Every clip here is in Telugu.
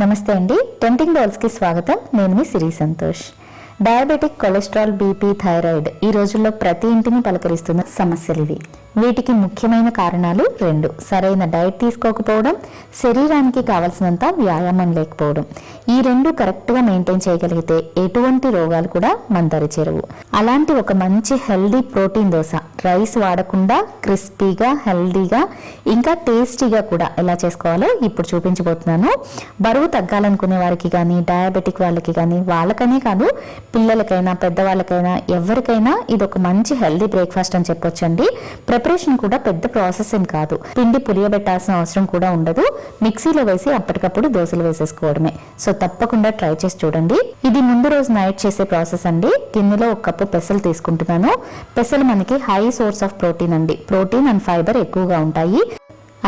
నమస్తే అండి. టెంటింగ్ డాల్స్కి స్వాగతం. నేను మీ Siri Santosh. Diabetic cholesterol BP thyroid ఈ రోజుల్లో ప్రతి ఇంటిని పలకరిస్తున్న సమస్యలు ఇవి. వీటికి ముఖ్యమైన కారణాలు రెండు. సరైన డైట్ తీసుకోకపోవడం శరీరానికి కావలసినంత వ్యాయామం లేకపోవడం. ఈ రెండు కరెక్ట్గా మెయింటైన్ చేయగలిగితే ఎటువంటి రోగాలు కూడా మందరి చేరవు. అలాంటి ఒక మంచి హెల్దీ ప్రోటీన్ దోశ రైస్ వాడకుండా క్రిస్పీగా హెల్దీగా ఇంకా టేస్టీగా కూడా ఎలా చేసుకోవాలో ఇప్పుడు చూపించబోతున్నాను. బరువు తగ్గాలనుకునే వారికి కానీ డయాబెటిక్ వాళ్ళకి కానీ వాళ్ళకనే కాదు పిల్లలకైనా పెద్దవాళ్ళకైనా ఎవరికైనా ఇది ఒక మంచి హెల్దీ బ్రేక్ఫాస్ట్ అని చెప్పొచ్చండి. ప్రిపరేషన్ కూడా పెద్ద ప్రాసెస్ ఏం కాదు. పిండి పులియబెట్టాల్సిన అవసరం కూడా ఉండదు. మిక్సీలో వేసి అప్పటికప్పుడు దోశలు వేసేసుకోవడమే. సో తప్పకుండా ట్రై చేసి చూడండి. ఇది ముందు రోజు నైట్ చేసే ప్రాసెస్ అండి. గిన్నెలో ఒక కప్పు పెసలు తీసుకుంటున్నాను. పెసలు మనకి హై సోర్స్ ఆఫ్ ప్రోటీన్ అండి. ప్రోటీన్ అండ్ ఫైబర్ ఎక్కువగా ఉంటాయి.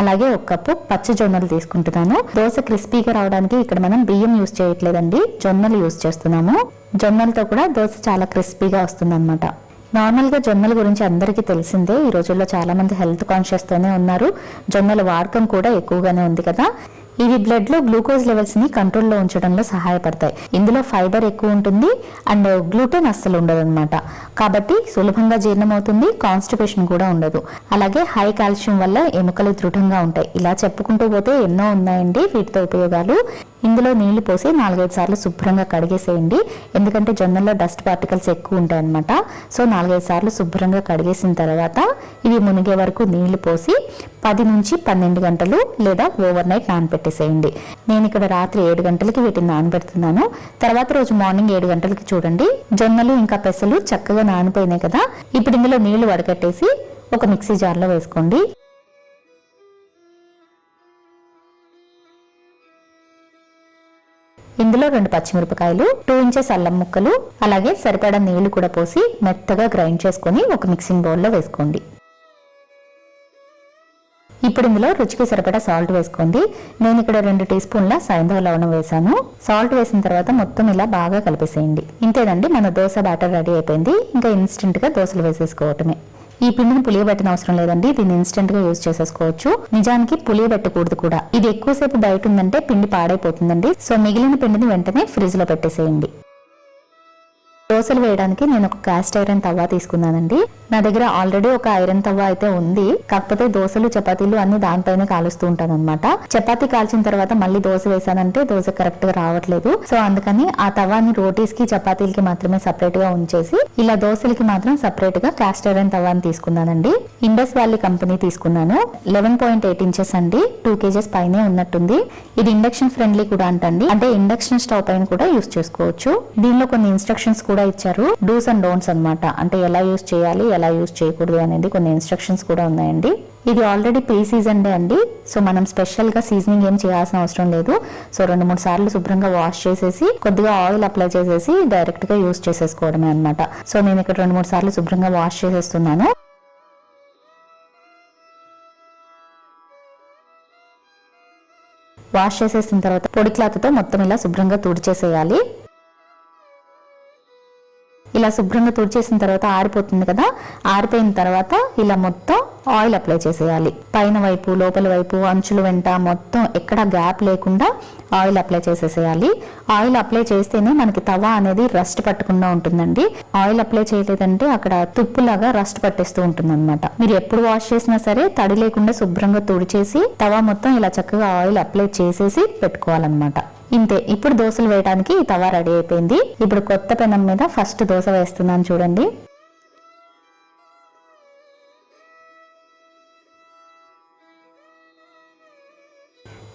అలాగే ఒక కప్పు పచ్చ జొన్నలు తీసుకుంటున్నాను. దోశ క్రిస్పీగా రావడానికి ఇక్కడ మనం బియ్యం యూస్ చేయట్లేదండి. జొన్నలు యూస్ చేస్తున్నాము. జొన్నలతో కూడా దోశ చాలా క్రిస్పీగా వస్తుంది నార్మల్గా జొన్నల గురించి అందరికీ తెలిసిందే. ఈ రోజుల్లో చాలామంది హెల్త్ కాన్షియస్తోనే ఉన్నారు. జొన్నల వాడకం కూడా ఎక్కువగానే ఉంది కదా. ఇవి బ్లడ్లో గ్లూకోజ్ లెవెల్స్ని కంట్రోల్లో ఉంచడంలో సహాయపడతాయి. ఇందులో ఫైబర్ ఎక్కువ ఉంటుంది అండ్ గ్లూటెన్ అస్సలు ఉండదు అనమాట కాబట్టి సులభంగా జీర్ణమవుతుంది కాన్స్టిపేషన్ కూడా ఉండదు. అలాగే హై కాల్షియం వల్ల ఎముకలు దృఢంగా ఉంటాయి. ఇలా చెప్పుకుంటూ పోతే ఎన్నో ఉన్నాయండి వీటితో ఉపయోగాలు. ఇందులో నీళ్ళు పోసి నాలుగైదు సార్లు శుభ్రంగా కడిగేసేయండి. ఎందుకంటే జొన్నల్లో డస్ట్ పార్టికల్స్ ఎక్కువ ఉంటాయి అనమాట సో నాలుగైదు సార్లు శుభ్రంగా కడిగేసిన తర్వాత ఇవి మునిగే వరకు నీళ్ళు పోసి పది నుంచి పన్నెండు గంటలు లేదా ఓవర్ నైట్ నానబెట్టేసేయండి నేను ఇక్కడ రాత్రి ఏడు గంటలకి వీటిని నానబెడుతున్నాను. తర్వాత రోజు మార్నింగ్ ఏడు గంటలకి చూడండి. జొన్నలు ఇంకా పెసలు చక్కగా నానిపోయినాయి కదా. ఇప్పుడు ఇందులో నీళ్ళు వడకట్టేసి ఒక మిక్సీ జార్లో వేసుకోండి. ఇందులో రెండు పచ్చిమిరపకాయలు టూ ఇంచెస్ అల్లం ముక్కలు అలాగే సరిపడా నీళ్ళు కూడా పోసి మెత్తగా గ్రైండ్ చేసుకొని ఒక మిక్సింగ్ బౌల్లో వేసుకోండి. ఇప్పుడు ఇందులో రుచికి సరిపడా సాల్ట్ వేసుకోండి. నేను ఇక్కడ రెండు టీ స్పూన్ల సైంధవ లవణం వేసాను సాల్ట్ వేసిన తర్వాత మొత్తం ఇలా బాగా కలిపేసేయండి. ఇంతేనండి మన దోశ బ్యాటర్ రెడీ అయిపోయింది. ఇంకా ఇన్స్టెంట్గా దోశలు వేసేసుకోవటమే. ఈ పిండిని పులియబెట్టిన అవసరం లేదండి. దీన్ని ఇన్స్టెంట్గా యూజ్ చేసేసుకోవచ్చు. నిజానికి పులియబెట్టకూడదు కూడా. ఇది ఎక్కువసేపు బయట ఉందంటే పిండి పాడైపోతుందండి. సో మిగిలిన పిండిని వెంటనే ఫ్రిడ్జ్లో పెట్టేసేయండి. దోశలు వేయడానికి నేను ఒక కాస్ట్ ఐరన్ తవ్వ తీసుకున్నానండి. నా దగ్గర ఆల్రెడీ ఒక ఐరన్ తవ్వ అయితే ఉంది. కాకపోతే దోశలు చపాతీలు అన్ని దానిపైనే కాలుస్తూ ఉంటాను అనమాట చపాతీ కాల్చిన తర్వాత మళ్ళీ దోశ వేసానంటే దోశ కరెక్ట్గా రావట్లేదు. సో అందుకని ఆ తవాని రోటీస్కి చపాతీలకి మాత్రమే సపరేట్గా ఉంచేసి ఇలా దోశలకి మాత్రం సపరేట్గా కాస్ట్ ఐరన్ తవాని తీసుకున్నానండి. ఇండస్ వ్యాలీ కంపెనీ తీసుకున్నాను. లెవెన్ పాయింట్ ఎయిట్ ఇంచెస్ అండి. టూ కేజెస్ పైనే ఉన్నట్టుంది. ఇది ఇండక్షన్ ఫ్రెండ్లీ కూడా అంటండి. అంటే ఇండక్షన్ స్టవ్ పైన కూడా యూస్ చేసుకోవచ్చు. దీనిలో కొన్ని ఇన్స్ట్రక్షన్స్ కూడా ఇచ్చారు. డూస్ అండ్ డోంట్స్ అనమాట అంటే ఎలా యూస్ చేయాలి ఎలా యూస్ చేయకూడదు అనేది కొన్ని ఇన్స్ట్రక్షన్స్ కూడా ఉన్నాయండి. ఇది ఆల్రెడీ ప్రీ సీజన్ డే అండి. సో మనం స్పెషల్గా సీజనింగ్ ఏం చేయాల్సిన అవసరం లేదు. సో రెండు మూడు సార్లు శుభ్రంగా వాష్ చేసేసి కొద్దిగా ఆయిల్ అప్లై చేసేసి డైరెక్ట్గా యూస్ చేసేసుకోవడమే అన్నమాట. సో నేను ఇక్కడ రెండు మూడు సార్లు శుభ్రంగా వాష్ చేసేస్తున్నాను. వాష్ చేసేసిన తర్వాత పొడి క్లాత్తో మొత్తం ఇలా శుభ్రంగా తుడిచేసేయాలి. ఇలా శుభ్రంగా తుడిచేసిన తర్వాత ఆరిపోతుంది కదా ఆరిపోయిన తర్వాత ఇలా మొత్తం ఆయిల్ అప్లై చేసేయాలి. పైన వైపు లోపల వైపు అంచుల వెంట మొత్తం ఎక్కడ గ్యాప్ లేకుండా ఆయిల్ అప్లై చేసేసేయాలి. ఆయిల్ అప్లై చేస్తేనే మనకి తవా అనేది రస్ట్ పట్టకుండా ఉంటుందండి. ఆయిల్ అప్లై చేయలేదంటే అక్కడ తుప్పులాగా రస్ట్ పట్టేస్తూ ఉంటుంది మీరు ఎప్పుడు వాష్ చేసినా సరే తడి లేకుండా శుభ్రంగా తుడిచేసి తవా మొత్తం ఇలా చక్కగా ఆయిల్ అప్లై చేసేసి పెట్టుకోవాలన్నమాట. ఇంతే. ఇప్పుడు దోశలు వేయడానికి ఈ తవా రెడీ అయిపోయింది. ఇప్పుడు కొత్త పెనం మీద ఫస్ట్ దోశ వేస్తున్నాను చూడండి.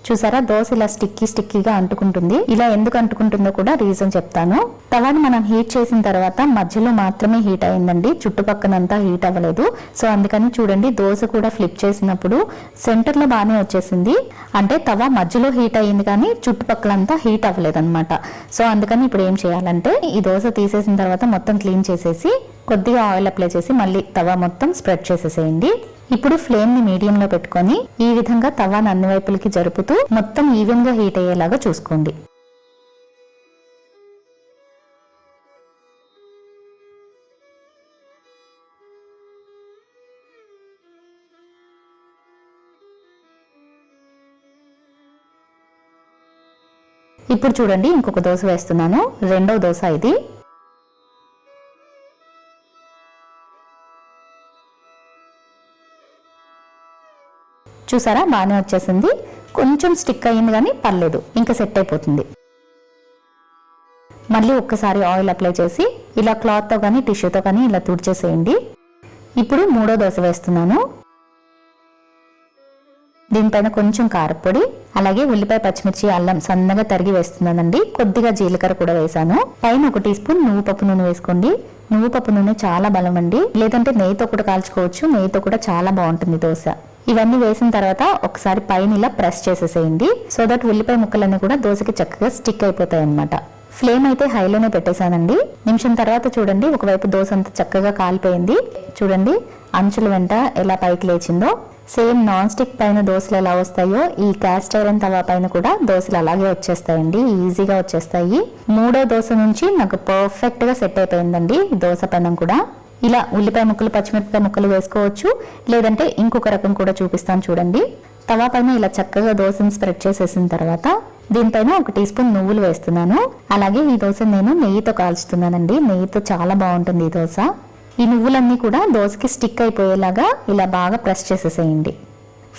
చూసారా? దోశ ఇలా స్టిక్కీ స్టిక్కీగా అంటుకుంటుంది. ఇలా ఎందుకు అంటుకుంటుందో కూడా రీజన్ చెప్తాను. తవాని మనం హీట్ చేసిన తర్వాత మధ్యలో మాత్రమే హీట్ అయిందండి. చుట్టుపక్కనంతా హీట్ అవ్వలేదు. సో అందుకని చూడండి దోశ కూడా ఫ్లిప్ చేసినప్పుడు సెంటర్లో బాగానే వచ్చేసింది. అంటే తవ మధ్యలో హీట్ అయ్యింది కానీ చుట్టుపక్కలంతా హీట్ అవ్వలేదు అనమాట సో అందుకని ఇప్పుడు ఏం చేయాలంటే ఈ దోశ తీసేసిన తర్వాత మొత్తం క్లీన్ చేసేసి కొద్దిగా ఆయిల్ అప్లై చేసి మళ్ళీ తవా మొత్తం స్ప్రెడ్ చేసేసేయండి. ఇప్పుడు ఫ్లేమ్ని మీడియం లో పెట్టుకొని ఈ విధంగా తవాను అన్ని వైపులకి జరుపుతూ మొత్తం ఈవెన్గా హీట్ అయ్యేలాగా చూసుకోండి. ఇప్పుడు చూడండి ఇంకొక దోశ వేస్తున్నాను. రెండవ దోశ ఇది. చూసారా? బాగానే వచ్చేసింది. కొంచెం స్టిక్ అయ్యింది కానీ పర్లేదు. ఇంకా సెట్ అయిపోతుంది. మళ్ళీ ఒక్కసారి ఆయిల్ అప్లై చేసి ఇలా క్లాత్తో కానీ టిష్యూతో కానీ ఇలా తుడిచేసేయండి. ఇప్పుడు మూడో దోశ వేస్తున్నాను. దీనిపైన కొంచెం కారపొడి అలాగే ఉల్లిపాయ పచ్చిమిర్చి అల్లం సన్నగా తరిగి వేస్తున్నానండి. కొద్దిగా జీలకర్ర కూడా వేసాను. పైన ఒక టీ స్పూన్ నువ్వు పప్పు నూనె వేసుకోండి. నువ్వు పప్పు నూనె చాలా బలం అండి. లేదంటే నెయ్యితో కూడా కాల్చుకోవచ్చు. నెయ్యితో కూడా చాలా బాగుంటుంది దోశ. ఇవన్నీ వేసిన తర్వాత ఒకసారి పైన ఇలా ప్రెస్ చేసేసేయండి. సో దట్ ఉల్లిపాయ ముక్కలన్నీ కూడా దోశకి చక్కగా స్టిక్ అయిపోతాయి అనమాట ఫ్లేమ్ అయితే హైలోనే పెట్టేశానండి. నిమిషం తర్వాత చూడండి ఒకవైపు దోశ అంతా చక్కగా కాలిపోయింది. చూడండి అంచుల వెంట ఎలా పైకి లేచిందో. సేమ్ నాన్ స్టిక్ పైన దోశలు ఎలా వస్తాయో ఈ క్యాస్ట్ ఐరన్ తవా పైన కూడా దోశలు అలాగే వచ్చేస్తాయండి. ఈజీగా వచ్చేస్తాయి. మూడో దోశ నుంచి నాకు పర్ఫెక్ట్గా సెట్ అయిపోయిందండి దోశ పెనం కూడా. ఇలా ఉల్లిపాయ ముక్కలు పచ్చిమిరపకాయ ముక్కలు వేసుకోవచ్చు. లేదంటే ఇంకొక రకం కూడా చూపిస్తాను చూడండి. తవా పైన ఇలా చక్కగా దోశను స్ప్రెడ్ చేసేసిన తర్వాత దీనిపైన ఒక టీ స్పూన్ నువ్వులు వేస్తున్నాను. అలాగే ఈ దోశ నేను నెయ్యితో కాల్చుతున్నానండి. నెయ్యితో చాలా బాగుంటుంది ఈ దోశ. ఈ నువ్వులన్నీ కూడా దోశకి స్టిక్ అయిపోయేలాగా ఇలా బాగా ప్రెస్ చేసేసేయండి.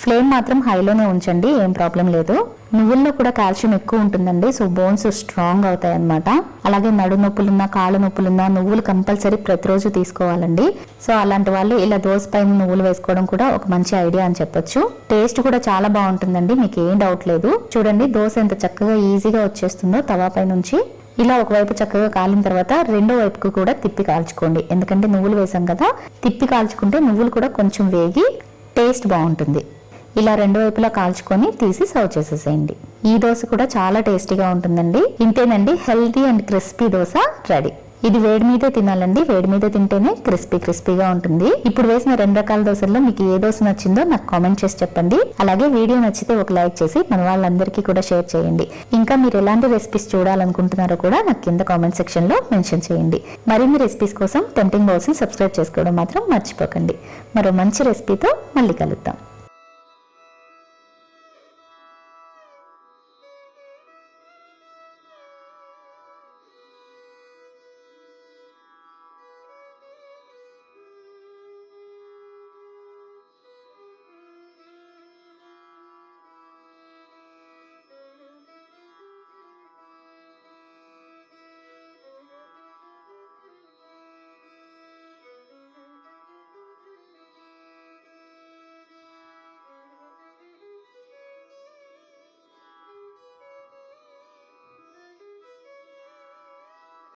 ఫ్లేమ్ మాత్రం హైలోనే ఉంచండి ఏం ప్రాబ్లం లేదు. నువ్వుల్లో కూడా కాల్షియం ఎక్కువ ఉంటుందండి సో బోన్స్ స్ట్రాంగ్ అవుతాయి అనమాట అలాగే నడు నొప్పులున్నా కాళ్ళ నొప్పులున్నా నువ్వులు కంపల్సరీ ప్రతిరోజు తీసుకోవాలండి. సో అలాంటి వాళ్ళు ఇలా దోశ పైన నువ్వులు వేసుకోవడం కూడా ఒక మంచి ఐడియా అని చెప్పొచ్చు. టేస్ట్ కూడా చాలా బాగుంటుందండి మీకు ఏం డౌట్ లేదు. చూడండి దోశ ఎంత చక్కగా ఈజీగా వచ్చేస్తుందో తవా పై నుంచి. ఇలా ఒకవైపు చక్కగా కాలిన తర్వాత రెండో వైపుకు కూడా తిప్పి కాల్చుకోండి. ఎందుకంటే నువ్వులు వేసాం కదా తిప్పి కాల్చుకుంటే నువ్వులు కూడా కొంచెం వేగి టేస్ట్ బాగుంటుంది. ఇలా రెండు వైపులా కాల్చుకొని తీసి సర్వ్ చేసేసేయండి. ఈ దోశ కూడా చాలా టేస్టీగా ఉంటుందండి. ఇంతేనండి healthy and crispy dosa ready. ఇది వేడి మీదే తినాలండి. వేడి మీద తింటేనే క్రిస్పీ క్రిస్పీగా ఉంటుంది. ఇప్పుడు వేసిన రెండు రకాల దోశల్లో మీకు ఏ దోశ నచ్చిందో నాకు కామెంట్ చేసి చెప్పండి. అలాగే వీడియో నచ్చితే ఒక లైక్ చేసి మన వాళ్ళందరికీ కూడా షేర్ చేయండి. ఇంకా మీరు ఎలాంటి రెసిపీస్ చూడాలనుకుంటున్నారో కూడా నాకు కింద కామెంట్ సెక్షన్లో మెన్షన్ చేయండి. మరిన్ని రెసిపీస్ కోసం టెంటింగ్ బౌల్స్ని సబ్స్క్రైబ్ చేసుకోవడం మాత్రం మర్చిపోకండి. మరో మంచి రెసిపీతో మళ్ళీ కలుద్దాం.